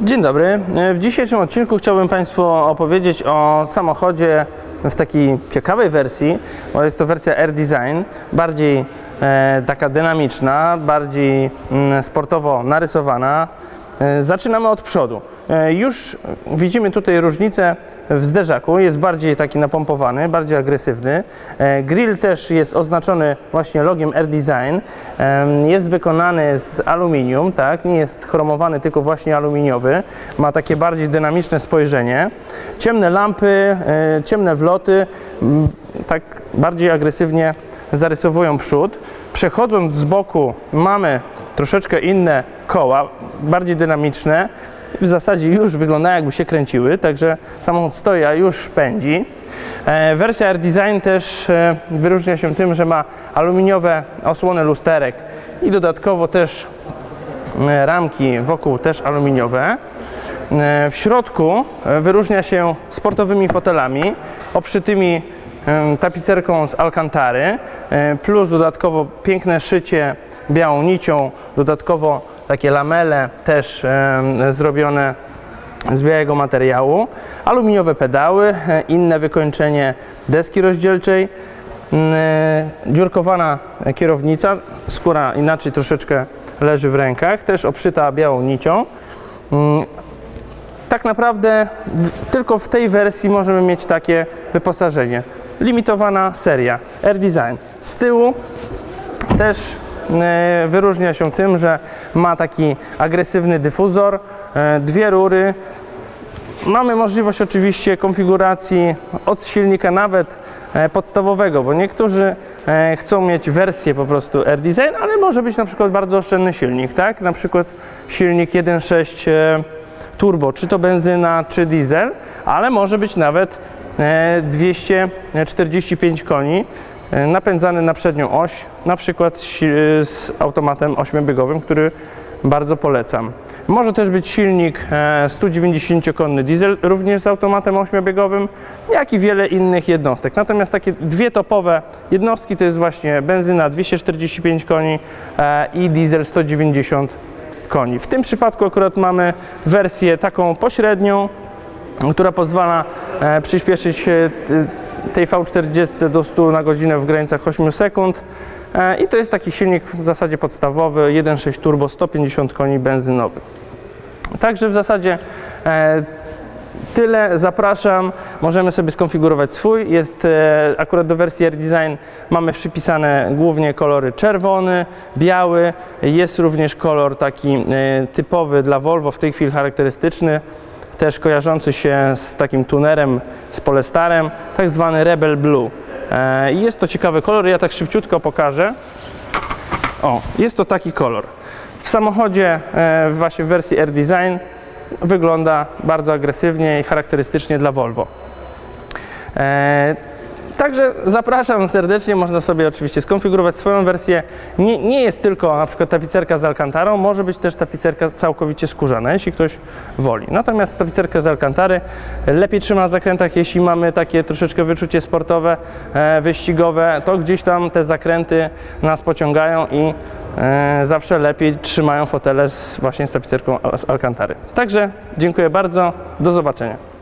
Dzień dobry. W dzisiejszym odcinku chciałbym Państwu opowiedzieć o samochodzie w takiej ciekawej wersji, bo jest to wersja Air Design, bardziej e, taka dynamiczna, bardziej mm, sportowo narysowana. E, zaczynamy od przodu. E, już widzimy tutaj różnicę w zderzaku, jest bardziej taki napompowany, bardziej agresywny. E, grill też jest oznaczony właśnie logiem Air Design. Jest wykonany z aluminium, tak? nie jest chromowany, tylko właśnie aluminiowy. Ma takie bardziej dynamiczne spojrzenie. Ciemne lampy, ciemne wloty, tak bardziej agresywnie zarysowują przód. Przechodząc z boku mamy troszeczkę inne koła, bardziej dynamiczne. W zasadzie już wyglądają jakby się kręciły, także samochód stoi, a już pędzi. E, wersja Air Design też e, wyróżnia się tym, że ma aluminiowe osłony lusterek i dodatkowo też e, ramki wokół też aluminiowe. W środku wyróżnia się sportowymi fotelami oprzytymi tapicerką z Alcantary, plus dodatkowo piękne szycie białą nicią, dodatkowo takie lamele też zrobione z białego materiału, aluminiowe pedały, e, inne wykończenie deski rozdzielczej, e, dziurkowana kierownica, skóra inaczej troszeczkę leży w rękach, też obszyta białą nicią. Mm, tak naprawdę tylko w tej wersji możemy mieć takie wyposażenie. Limitowana seria Air Design. Z tyłu też wyróżnia się tym, że ma taki agresywny dyfuzor, e, dwie rury. Mamy możliwość oczywiście konfiguracji od silnika nawet e, podstawowego, bo niektórzy chcą mieć wersję po prostu Air Design, ale może być na przykład bardzo oszczędny silnik, tak? Na przykład silnik 1.6 turbo, czy to benzyna, czy diesel, ale może być nawet 245 koni e, napędzany na przednią oś, na przykład z automatem ośmiobiegowym, który bardzo polecam. Może też być silnik 190-konny e, diesel, również z automatem ośmiobiegowym, jak i wiele innych jednostek. Natomiast takie dwie topowe jednostki to jest właśnie benzyna 245 koni e, i diesel 190 koni. W tym przypadku akurat mamy wersję taką pośrednią, która pozwala e, przyspieszyć e, tej V40 do 100 na godzinę w granicach 8 sekund. E, I to jest taki silnik w zasadzie podstawowy 1.6 turbo 150 koni benzynowy. Także w zasadzie tyle. Zapraszam. Możemy sobie skonfigurować swój. Jest akurat do wersji Air Design mamy przypisane głównie kolory czerwony, biały. Jest również kolor taki typowy dla Volvo, w tej chwili charakterystyczny też kojarzący się z takim tunerem, z Polestarem, tak zwany Rebel Blue. E, jest to ciekawy kolor, ja tak szybciutko pokażę. O, jest to taki kolor. W samochodzie e, właśnie w wersji Air Design wygląda bardzo agresywnie i charakterystycznie dla Volvo. Także zapraszam serdecznie, można sobie oczywiście skonfigurować swoją wersję. Nie, nie jest tylko na przykład tapicerka z Alcantarą, może być też tapicerka całkowicie skórzana, jeśli ktoś woli. Natomiast tapicerka z Alcantary lepiej trzyma na zakrętach, jeśli mamy takie troszeczkę wyczucie sportowe, e, wyścigowe, to gdzieś tam te zakręty nas pociągają i e, zawsze lepiej trzymają fotele z, właśnie z tapicerką z Alcantary. Także dziękuję bardzo, do zobaczenia.